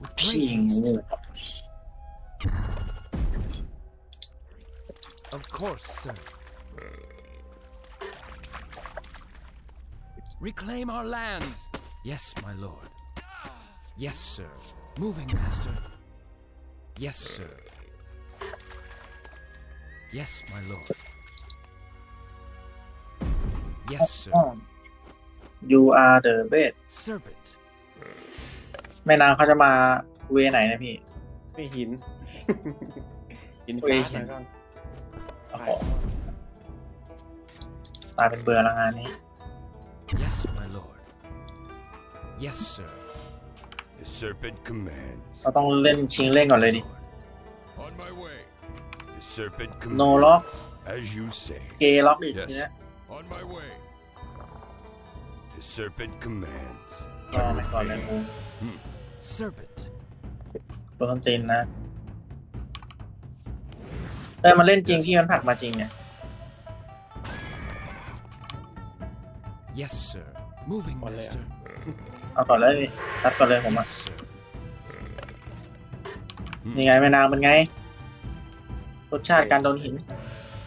with พี่ great Of course, sir. Reclaim our lands. Yes, my lord. Yes, sir. Moving, master. Yes, sir. Yes, my lord. Yes, sir. you are the best Serpent. แม่นางเขาจะมาเวไหนนะพี่ ไม่หิน หินเว้ฟ้ายหิน แล้วก็โอ้โหตายเป็นเบื่อละงานนี้ Yes, my lord. Yes, sir. The serpent commands. เราต้องเล่นชิงเล่นก่อนเลยดิ On my way. The serpent โน commands. ล็อก As you say. เกล็อกอีก Yes ทีเนี้ย On my way. The serpent commands. รอไปก่อนเลยงู Serpent. โดนตีนนะแต่มันเล่นจริงที่มันผลักมาจริงเนี่ย Yes, sir. Moving, Olha. master. เอาก่อนเลยพี่ตัดก่อนเลยผมอะ Yes, sir. นี่ไงแม่นางเป็นไง รสชาติการโดนหิน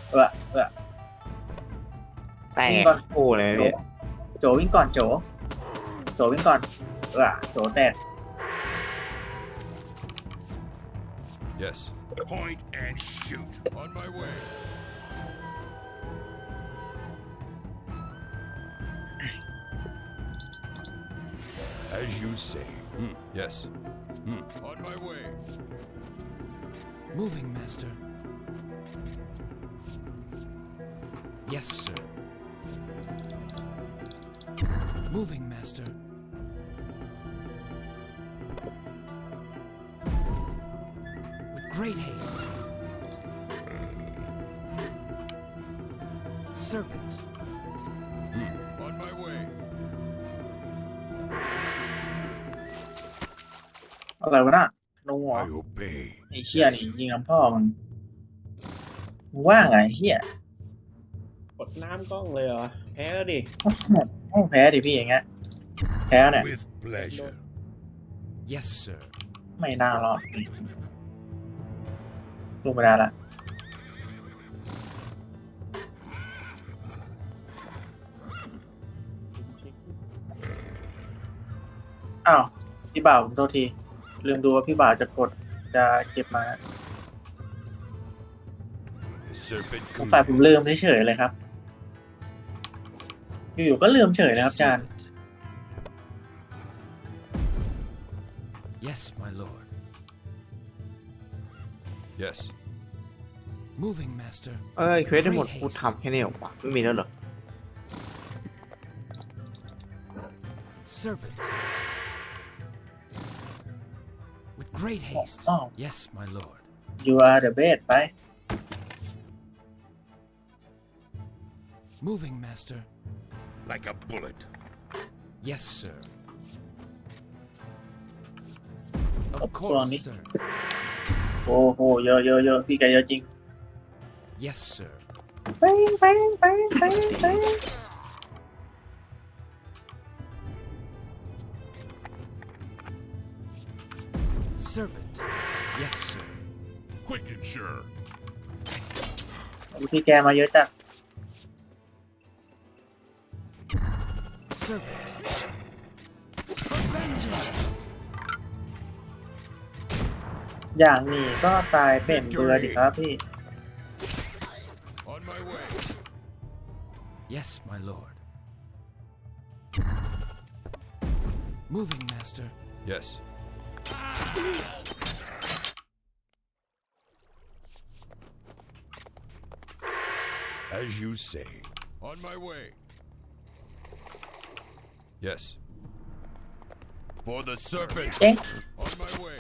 เออเออแตวิ่งกก่อน คู่เลยโจพี่โจวิ่งก่อนโจ โจวิ่งก่อนเออโจแตก Yes. Point and shoot. On my way. As you say. Hmm, Yes. Hmm, On my way. Moving, master. Yes, sir. Moving, master. Great haste. Serpent. On my way. อะไรวะน่ะนูเหรอ I obey. ไอ้เชี่ยนี่ยิงน้ำพ่อมันมึงว่าไงไอ้เฮียกดน้ำกล้องเลยเหรอ แพ้แล้วดิ ต้องแพ้ดิพี่อย่างเงี้ยแพ้เนี่ย With pleasure. Yes, sir. ไม่น่ารอด ลูกไม่ได้ละอ้าวพี่บ่าวผมโทษที ลืมดูว่าพี่บ่าวจะกดจะเก็บมา The serpent ผมฝ่ายผม commands. ลืมเฉยๆเลยครับ อยู่ๆก็ลืมเฉยเลยครับอาจารย์ Serpent. Yes, my lord. Yes. Moving, master. เอ้ยเควสทั้งหมดกูทำแค่นี้เหรอวะไม่มีแล้วเหรอ Serpent. With great haste. Oh. Yes, my lord. you are the best ไป Moving, master. Like a bullet. Yes, sir. Of Up course, on it. sir. โอ้โหเยอะเยอะเยอะพี่แกเยอะจริง Yes, sir. ไปไปไปไปไป Serpent. Yes, sir. Quick and sure. พี่แกมาเยอะจัด อย่างนี้ก็ตายเป็นเบื่อดิครับพี่ On my way. Yes, my lord. Moving, master. Yes. As you say. On my way. Yes. For the serpent. เอ๊ะ On my way.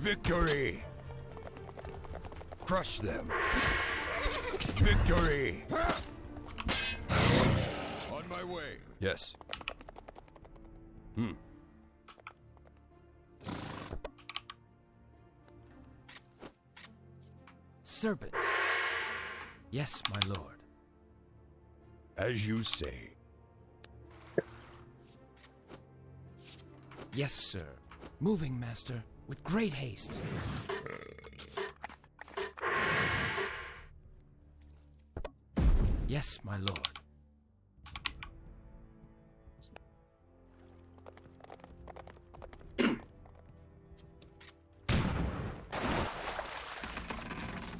Victory. Crush them. Victory. On my way. Yes. Hmm. Serpent. Yes, my lord. As you say. Yes, sir. Moving, master, with great haste. Yes, my lord.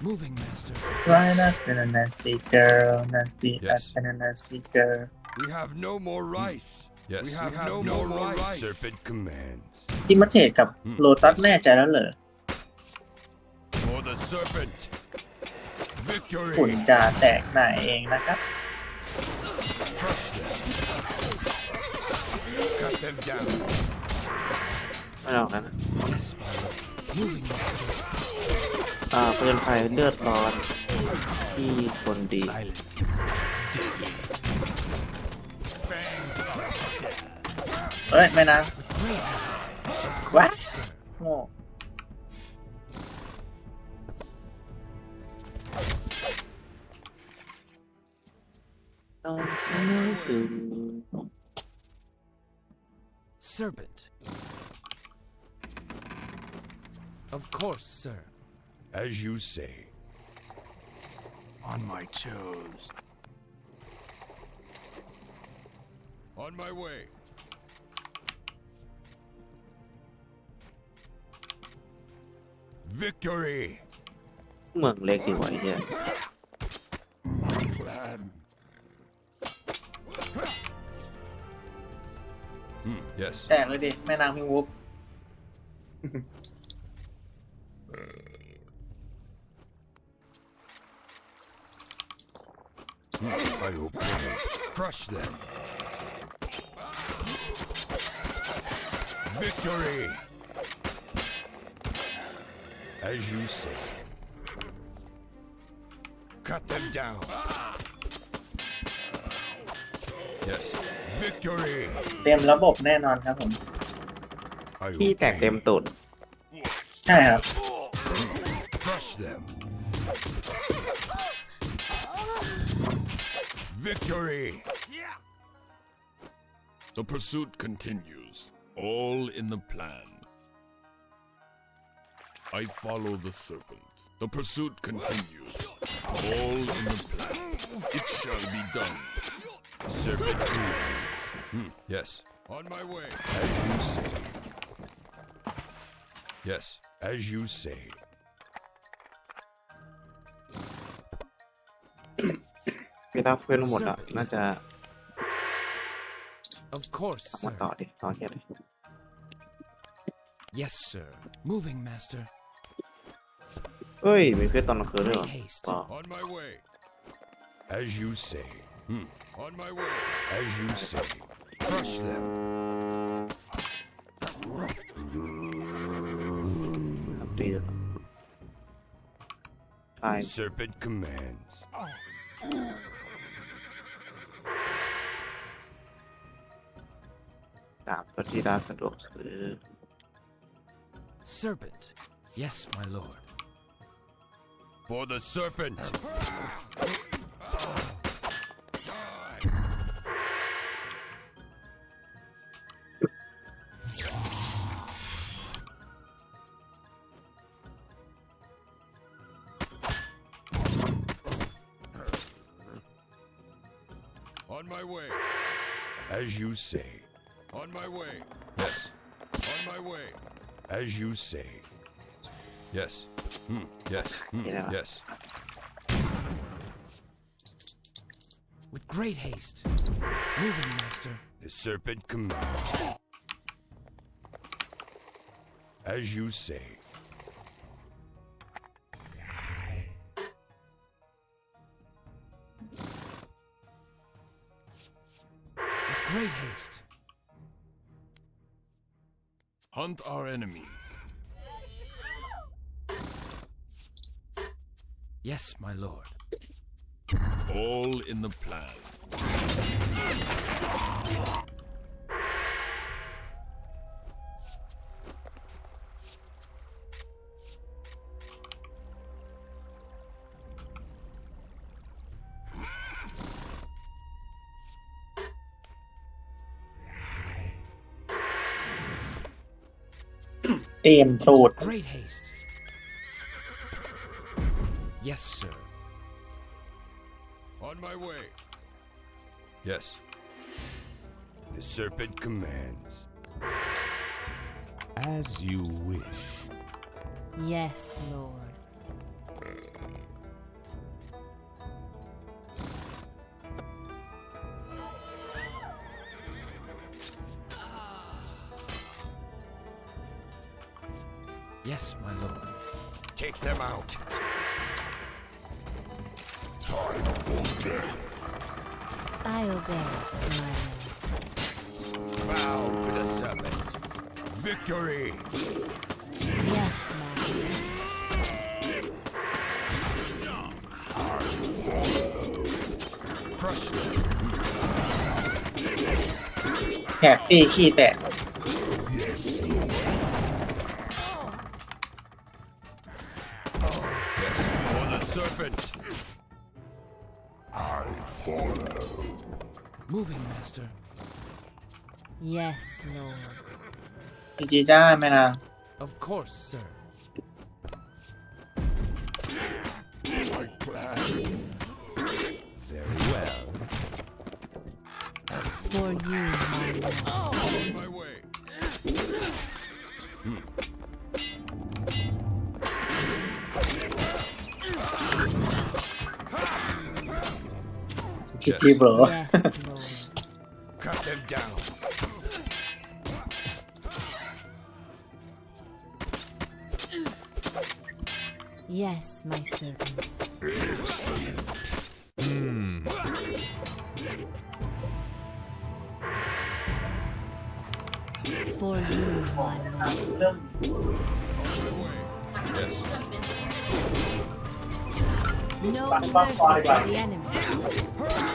Moving, master. Right up in a nasty girl, nasty Yes. up in a nasty girl. We have no more rice. Yes, we have, no, no more, more rice. rice. Serpent commands. ที่มาเทรดกับโลตัสแน่ใจแล้วเหรอ For the serpent. ฝุ่น Victory. จะแตกหน่ายเองนะครับ Crush them. Cut them down. ไม่หรอกนะ Yes, my lord. Moving, master. อ่าปืนไฟเลือดร้อนที่คนดี Silent. เฮ้ย ไม่นะ Great haste. วะโง่ ตอนที่ไม่ตื่น Serpent. Of course, sir. As you say. On my toes. On my way. Victory. เมืองเล็กดีกว่าไอ้เนี่ย Plan. Hmm, yes. แตกเลยดิ แม่นางพิงวุบ I obey. Crush them. Victory. As you say. Cut them down. Yes. Victory. เต็มระบบแน่นอนครับผม I ที่แตก obey. เต็มตุด ใช่ครับ Crush them. Victory. The pursuit continues, all in the plan. I follow the serpent. The pursuit continues. All in the plan. It shall be done. Serpent hmm. Yes. On my way. As you say. Yes, as you say. Of course, sir. Yes, sir. Moving, master. เฮ้ย มีเพื่อนตอนกลางคืนด้วยเหรอ Great haste. ต่อ On my way. As you say. Hmm. On my way. As you say. Crush them. ครับดีใช่ Serpent commands. ดาบก็ที่ร้านสะดวกซื้อ Serpent. Yes, my lord. For the serpent. On my way. As you say. On my way. Yes. On my way. As you say. Yes. Hmm. Yes. Hmm. Yeah. Yes. With great haste. Moving, master. The serpent commands. As you say. With great haste. Hunt our enemies. Yes, my lord. All in the plan. Damn, Great. Yes, sir. On my way. Yes. The serpent commands. As you wish. Yes, Lord. Yes, my lord. Take them out I obey, my lord. Bow to the serpent. Victory. Yes, master. Crush them. แขกปี้ขี้แตก Yes, Lord. จริงๆจ้าแม่นาง Of course, sir. My plan. Very well. For you, my lord. On my way. จีจีโบร Yes, Lord. Cut them down. Yes, my servant. Hmm. For you, my lord. On my way. Yes. No mercy for the enemy.